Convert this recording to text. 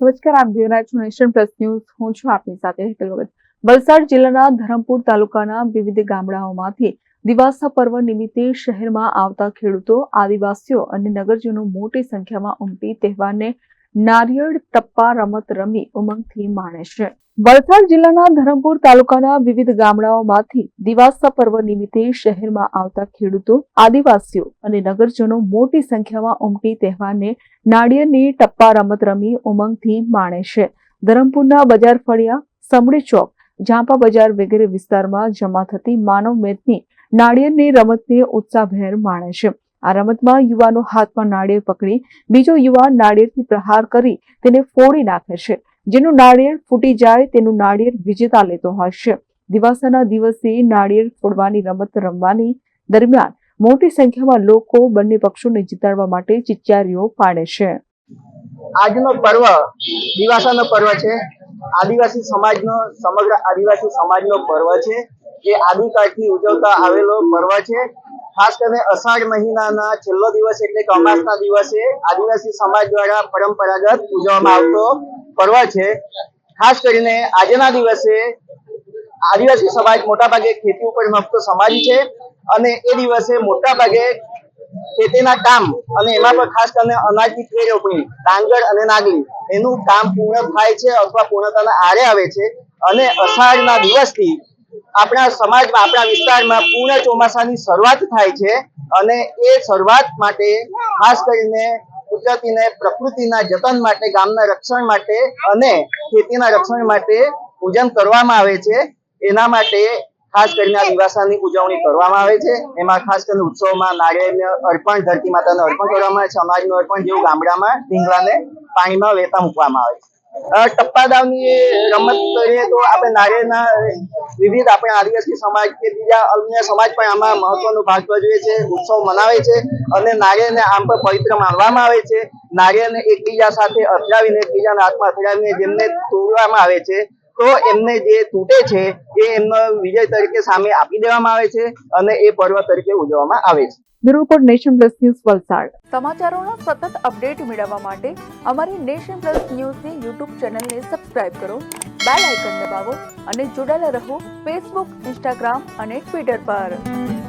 નમસ્કાર, આપ જોઈ રહ્યા પ્લસ ન્યૂઝ. હું છું આપની સાથે હેતલ વલસાડ જિલ્લાના ધરમપુર તાલુકાના વિવિધ ગામડાઓમાંથી દિવાસા પર્વ નિમિત્તે શહેરમાં આવતા ખેડૂતો, આદિવાસીઓ અને નગરજનો મોટી સંખ્યામાં ઉમટી તહેવારને નારિયેળ ટપ્પા રમત રમી ઉમંગથી માણે છે. વલસાડ જિલ્લાના ધરમપુર તાલુકાના વિવિધ ગામડાઓમાંથી દિવાસા પર્વ નિમિત્તે શહેરમાં આવતા ખેડૂતો, આદિવાસીઓ અને નગરજનો મોટી સંખ્યામાં ઉમટી તહેવારને નાળિયેરની ટપ્પા રમત રમી ઉમંગથી માણે છે. ધરમપુરના બજાર ફળિયા, સમડી ચોક ઝાંપા બજાર વગેરે વિસ્તારમાં જમા થતી માનવ મેદની નાળિયેરની રમતને ઉત્સાહભેર માણે છે. આ રમતમાં યુવાનો હાથમાં નાળિયેર પકડી બીજો યુવાન નાળિયેરથી પ્રહાર કરી તેને ફોડી નાખે છે. જેનું નાળિયેર ફૂટી જાય તેનું નાળિયેર વિજેતા લેતો હોય છે. દિવાસાના દિવસે નાળિયેર ફોડવાની રમત રમવાની દરમિયાન મોટી સંખ્યામાં લોકો બંને પક્ષોને જીતાડવા માટે ચિચિયારીઓ પાડે છે. આજનો પર્વ દિવાસાનો પર્વ છે. આદિવાસી સમાજનો સમગ્ર આદિવાસી સમાજનો પર્વ છે. જે આદિકાળથી ઉજવતા આવેલો પર્વ છે. ખાસ કરીને અષાઢ મહિનાના છેલ્લો દિવસ એટલે કે અમાસના દિવસે આદિવાસી સમાજ દ્વારા પરંપરાગત ઉજવવામાં આવતો પર્વ છે. ખાસ કરીને આજના દિવસે આદિવાસી સમાજ મોટાભાગે ખેતી ઉપર મફતો સમાજ છે અને એ દિવસે મોટાભાગે ખેતીના કામ અને એમાં પણ ખાસ કરીને અનાજની ફેર રોપણી ડાંગર અને નાગલી, એનું કામ પૂર્ણ થાય છે અથવા પૂર્ણતાના આરે આવે છે અને અષાઢના દિવસથી આપણા સમાજમાં, આપણા વિસ્તારમાં પૂર્ણ ચોમાસાની શરૂઆત થાય છે અને એ શરૂઆત માટે ખાસ કરીને કુદરતીને પ્રકૃતિના જતન માટે, ગામના રક્ષણ માટે અને ખેતીના રક્ષણ માટે પૂજન કરવામાં આવે છે. એના માટે ખાસ કરીને આ દિવાસાની ઉજવણી કરવામાં આવે છે. એમાં ખાસ કરીને ઉત્સવમાં નાળિયેરને અર્પણ, ધરતી માતાને અર્પણ કરવામાં આવે છે. અનાજનું અર્પણ જેવું ગામડામાં ઢીંગલાને પાણીમાં વહેતા મૂકવામાં આવે છે. ટપ્પા દાવની રમત કરીએ તો આપણે નાળિયેરના વિવિધ આપણે આદિવાસી સમાજ કે બીજા અન્ય સમાજ પણ આમાં મહત્વનો ભાગ ભજવે છે, ઉત્સવ મનાવે છે અને નારિયેળને આમ પણ પવિત્ર માનવામાં આવે છે. નારિયેળને એકબીજા સાથે અથડાવીને એકબીજાના હાથમાં અથડાવીને જેમને તોડવામાં આવે છે તો એમને જે તૂટે છે એ એમનો વિજય તરીકે સામે આપી દેવામાં આવે છે અને એ પર્વ તરીકે ઉજવવામાં આવે છે. Bureau Nation Plus News Valsad. સમાચારોનો સતત અપડેટ મેળવવા માટે અમારી નેશન પ્લસ ન્યૂઝની યુટ્યુબ ચેનલને સબસ્ક્રાઇબ કરો બેલ આઇકન દબાવો અને જોડાયેલા રહો ફેસબુક ઇન્સ્ટાગ્રામ અને ટ્વિટર પર.